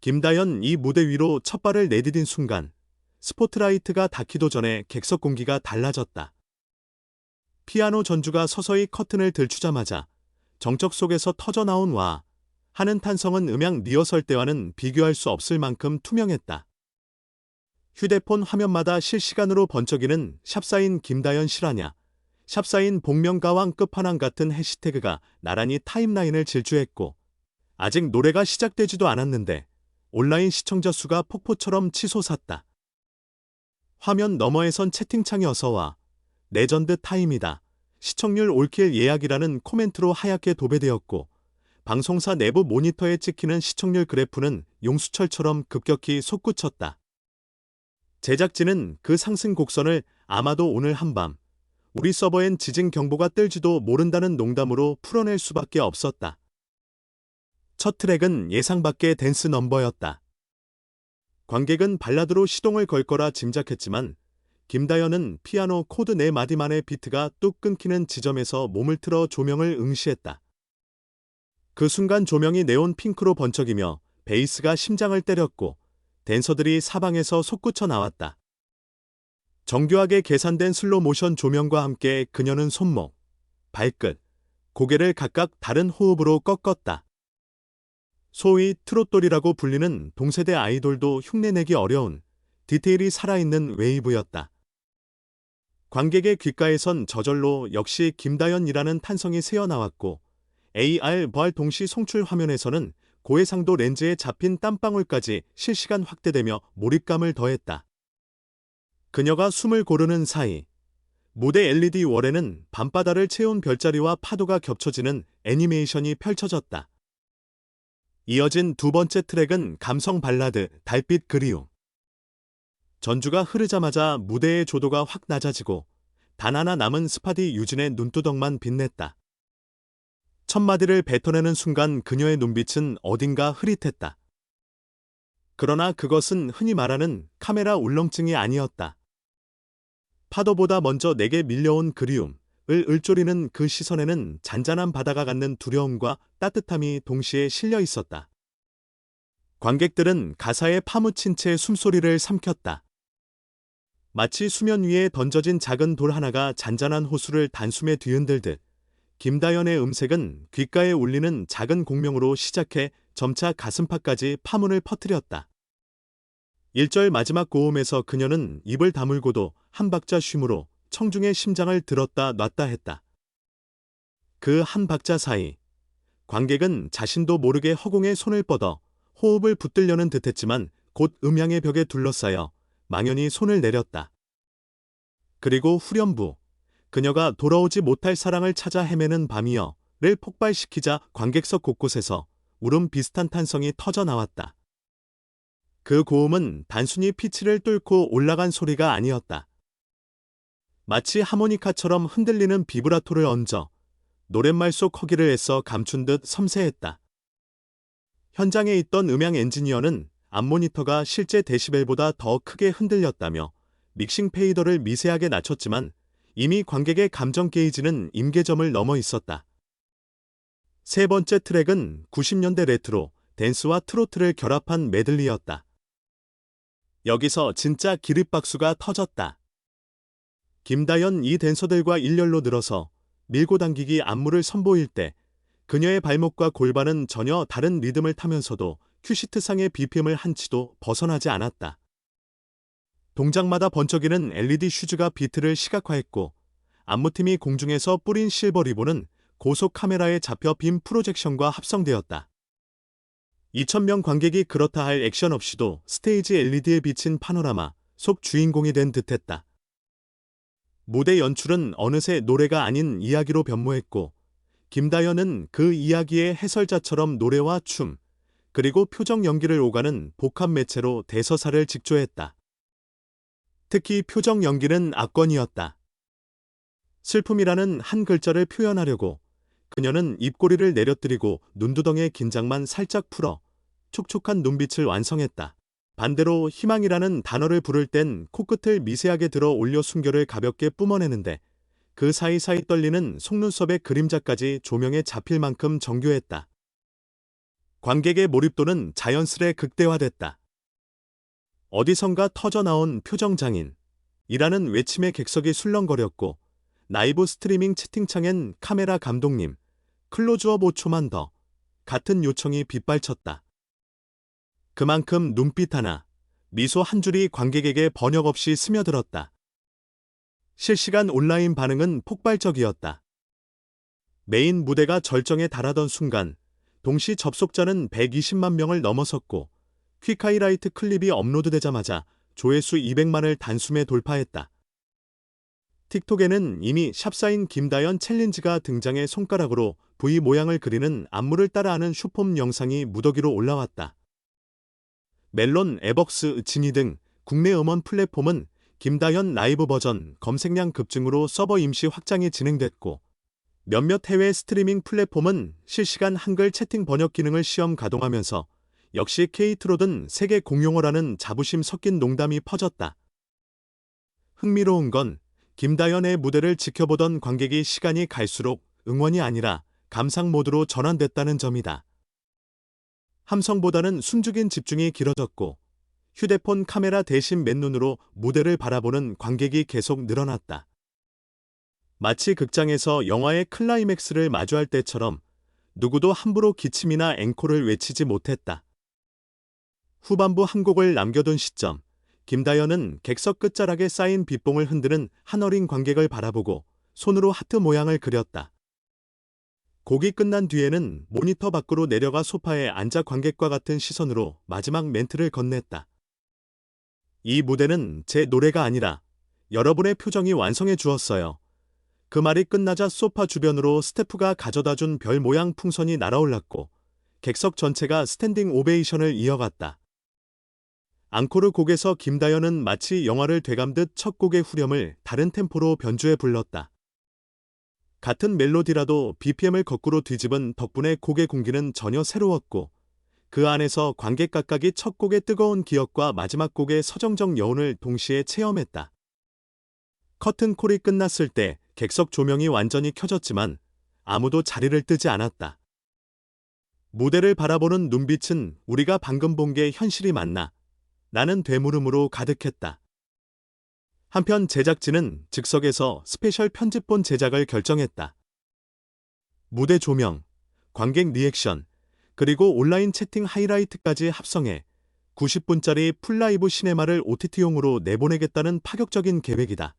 김다연 이 무대 위로 첫 발을 내디딘 순간 스포트라이트가 닿기도 전에 객석 공기가 달라졌다. 피아노 전주가 서서히 커튼을 들추자마자 정적 속에서 터져나온 와 하는 탄성은 음향 리허설 때와는 비교할 수 없을 만큼 투명했다. 휴대폰 화면마다 실시간으로 번쩍이는 샵사인 김다연 실화냐, 샵사인 복면가왕 끝판왕 같은 해시태그가 나란히 타임라인을 질주했고 아직 노래가 시작되지도 않았는데 온라인 시청자 수가 폭포처럼 치솟았다. 화면 너머에선 채팅창이 어서와 레전드 타임이다. 시청률 올킬 예약이라는 코멘트로 하얗게 도배되었고 방송사 내부 모니터에 찍히는 시청률 그래프는 용수철처럼 급격히 솟구쳤다. 제작진은 그 상승 곡선을 아마도 오늘 한밤 우리 서버엔 지진 경보가 뜰지도 모른다는 농담으로 풀어낼 수밖에 없었다. 첫 트랙은 예상 밖의 댄스 넘버였다. 관객은 발라드로 시동을 걸 거라 짐작했지만 김다연은 피아노 코드 네 마디만의 비트가 뚝 끊기는 지점에서 몸을 틀어 조명을 응시했다. 그 순간 조명이 네온 핑크로 번쩍이며 베이스가 심장을 때렸고 댄서들이 사방에서 솟구쳐 나왔다. 정교하게 계산된 슬로 모션 조명과 함께 그녀는 손목, 발끝, 고개를 각각 다른 호흡으로 꺾었다. 소위 트롯돌이라고 불리는 동세대 아이돌도 흉내내기 어려운 디테일이 살아있는 웨이브였다. 관객의 귓가에선 저절로 역시 김다연이라는 탄성이 새어나왔고 AR 부활 동시 송출 화면에서는 고해상도 렌즈에 잡힌 땀방울까지 실시간 확대되며 몰입감을 더했다. 그녀가 숨을 고르는 사이 무대 LED 월에는 밤바다를 채운 별자리와 파도가 겹쳐지는 애니메이션이 펼쳐졌다. 이어진 두 번째 트랙은 감성 발라드 달빛 그리움. 전주가 흐르자마자 무대의 조도가 확 낮아지고 단 하나 남은 스파디 유진의 눈두덩만 빛냈다. 첫 마디를 뱉어내는 순간 그녀의 눈빛은 어딘가 흐릿했다. 그러나 그것은 흔히 말하는 카메라 울렁증이 아니었다. 파도보다 먼저 내게 밀려온 그리움 을 을조리는 그 시선에는 잔잔한 바다가 갖는 두려움과 따뜻함이 동시에 실려 있었다. 관객들은 가사에 파묻힌 채 숨소리를 삼켰다. 마치 수면 위에 던져진 작은 돌 하나가 잔잔한 호수를 단숨에 뒤흔들듯 김다연의 음색은 귓가에 울리는 작은 공명으로 시작해 점차 가슴팍까지 파문을 퍼뜨렸다. 1절 마지막 고음에서 그녀는 입을 다물고도 한 박자 쉼으로 청중의 심장을 들었다 놨다 했다. 그 한 박자 사이 관객은 자신도 모르게 허공에 손을 뻗어 호흡을 붙들려는 듯했지만 곧 음향의 벽에 둘러싸여 망연히 손을 내렸다. 그리고 후렴부 그녀가 돌아오지 못할 사랑을 찾아 헤매는 밤이여 를 폭발시키자 관객석 곳곳에서 울음 비슷한 탄성이 터져 나왔다. 그 고음은 단순히 피치를 뚫고 올라간 소리가 아니었다. 마치 하모니카처럼 흔들리는 비브라토를 얹어 노랫말 속 허기를 애써 감춘 듯 섬세했다. 현장에 있던 음향 엔지니어는 앞모니터가 실제 데시벨보다 더 크게 흔들렸다며 믹싱 페이더를 미세하게 낮췄지만 이미 관객의 감정 게이지는 임계점을 넘어 있었다. 세 번째 트랙은 90년대 레트로, 댄스와 트로트를 결합한 메들리였다. 여기서 진짜 기립박수가 터졌다. 김다연 이 댄서들과 일렬로 늘어서 밀고 당기기 안무를 선보일 때 그녀의 발목과 골반은 전혀 다른 리듬을 타면서도 큐시트상의 BPM을 한치도 벗어나지 않았다. 동작마다 번쩍이는 LED 슈즈가 비트를 시각화했고 안무팀이 공중에서 뿌린 실버 리본은 고속 카메라에 잡혀 빔 프로젝션과 합성되었다. 2천명 관객이 그렇다 할 액션 없이도 스테이지 LED에 비친 파노라마 속 주인공이 된 듯했다. 무대 연출은 어느새 노래가 아닌 이야기로 변모했고 김다연은 그 이야기의 해설자처럼 노래와 춤, 그리고 표정 연기를 오가는 복합 매체로 대서사를 직조했다. 특히 표정 연기는 압권이었다. 슬픔이라는 한 글자를 표현하려고 그녀는 입꼬리를 내려뜨리고 눈두덩의 긴장만 살짝 풀어 촉촉한 눈빛을 완성했다. 반대로 희망이라는 단어를 부를 땐 코끝을 미세하게 들어 올려 숨결을 가볍게 뿜어내는데 그 사이사이 떨리는 속눈썹의 그림자까지 조명에 잡힐 만큼 정교했다. 관객의 몰입도는 자연스레 극대화됐다. 어디선가 터져나온 표정장인. 이라는 외침에 객석이 술렁거렸고 라이브 스트리밍 채팅창엔 카메라 감독님, 클로즈업 5초만 더 같은 요청이 빗발쳤다. 그만큼 눈빛 하나, 미소 한 줄이 관객에게 번역 없이 스며들었다. 실시간 온라인 반응은 폭발적이었다. 메인 무대가 절정에 달하던 순간 동시 접속자는 120만 명을 넘어섰고 퀵하이라이트 클립이 업로드되자마자 조회수 200만을 단숨에 돌파했다. 틱톡에는 이미 샵사인 김다연 챌린지가 등장해 손가락으로 V 모양을 그리는 안무를 따라하는 슈폼 영상이 무더기로 올라왔다. 멜론, 에벅스, 지니 등 국내 음원 플랫폼은 김다현 라이브 버전 검색량 급증으로 서버 임시 확장이 진행됐고 몇몇 해외 스트리밍 플랫폼은 실시간 한글 채팅 번역 기능을 시험 가동하면서 역시 케이트로 든 세계 공용어라는 자부심 섞인 농담이 퍼졌다. 흥미로운 건 김다연의 무대를 지켜보던 관객이 시간이 갈수록 응원이 아니라 감상 모드로 전환됐다는 점이다. 함성보다는 숨죽인 집중이 길어졌고 휴대폰 카메라 대신 맨눈으로 무대를 바라보는 관객이 계속 늘어났다. 마치 극장에서 영화의 클라이맥스를 마주할 때처럼 누구도 함부로 기침이나 앵콜을 외치지 못했다. 후반부 한 곡을 남겨둔 시점, 김다연은 객석 끝자락에 쌓인 빗봉을 흔드는 한 어린 관객을 바라보고 손으로 하트 모양을 그렸다. 곡이 끝난 뒤에는 모니터 밖으로 내려가 소파에 앉아 관객과 같은 시선으로 마지막 멘트를 건넸다. 이 무대는 제 노래가 아니라 여러분의 표정이 완성해 주었어요. 그 말이 끝나자 소파 주변으로 스태프가 가져다 준 별 모양 풍선이 날아올랐고 객석 전체가 스탠딩 오베이션을 이어갔다. 앙코르 곡에서 김다연은 마치 영화를 되감듯 첫 곡의 후렴을 다른 템포로 변주해 불렀다. 같은 멜로디라도 BPM을 거꾸로 뒤집은 덕분에 곡의 공기는 전혀 새로웠고 그 안에서 관객 각각이 첫 곡의 뜨거운 기억과 마지막 곡의 서정적 여운을 동시에 체험했다. 커튼 콜이 끝났을 때 객석 조명이 완전히 켜졌지만 아무도 자리를 뜨지 않았다. 무대를 바라보는 눈빛은 우리가 방금 본 게 현실이 맞나? 라는 되물음으로 가득했다. 한편 제작진은 즉석에서 스페셜 편집본 제작을 결정했다. 무대 조명, 관객 리액션, 그리고 온라인 채팅 하이라이트까지 합성해 90분짜리 풀라이브 시네마를 OTT용으로 내보내겠다는 파격적인 계획이다.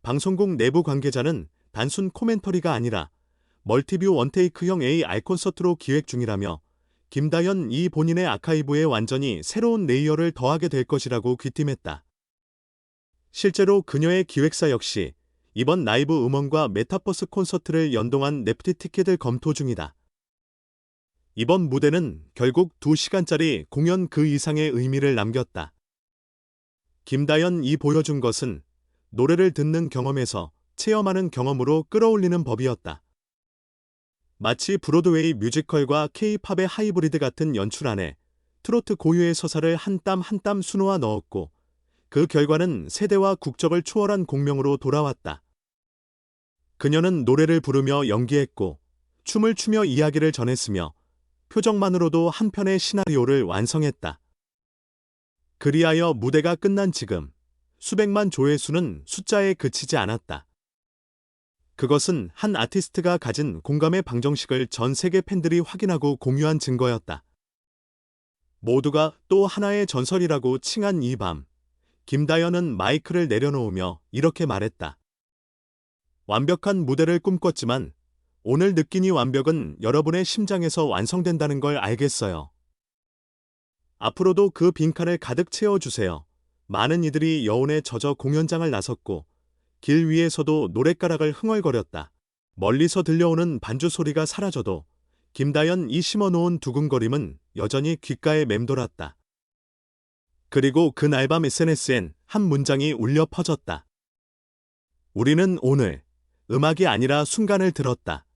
방송국 내부 관계자는 단순 코멘터리가 아니라 멀티뷰 원테이크형 AI 콘서트로 기획 중이라며 김다현 이 본인의 아카이브에 완전히 새로운 레이어를 더하게 될 것이라고 귀띔했다. 실제로 그녀의 기획사 역시 이번 라이브 음원과 메타버스 콘서트를 연동한 네프티 티켓을 검토 중이다. 이번 무대는 결국 2시간짜리 공연 그 이상의 의미를 남겼다. 김다연 이 보여준 것은 노래를 듣는 경험에서 체험하는 경험으로 끌어올리는 법이었다. 마치 브로드웨이 뮤지컬과 케이팝의 하이브리드 같은 연출 안에 트로트 고유의 서사를 한 땀 한 땀 수놓아 넣었고 그 결과는 세대와 국적을 초월한 공명으로 돌아왔다. 그녀는 노래를 부르며 연기했고 춤을 추며 이야기를 전했으며 표정만으로도 한 편의 시나리오를 완성했다. 그리하여 무대가 끝난 지금 수백만 조회수는 숫자에 그치지 않았다. 그것은 한 아티스트가 가진 공감의 방정식을 전 세계 팬들이 확인하고 공유한 증거였다. 모두가 또 하나의 전설이라고 칭한 이 밤, 김다연은 마이크를 내려놓으며 이렇게 말했다. 완벽한 무대를 꿈꿨지만 오늘 느낀 이 완벽은 여러분의 심장에서 완성된다는 걸 알겠어요. 앞으로도 그 빈칸을 가득 채워주세요. 많은 이들이 여운에 젖어 공연장을 나섰고 길 위에서도 노랫가락을 흥얼거렸다. 멀리서 들려오는 반주 소리가 사라져도 김다연 이 심어놓은 두근거림은 여전히 귓가에 맴돌았다. 그리고 그날 밤 SNS엔 한 문장이 울려 퍼졌다. 우리는 오늘 음악이 아니라 순간을 들었다.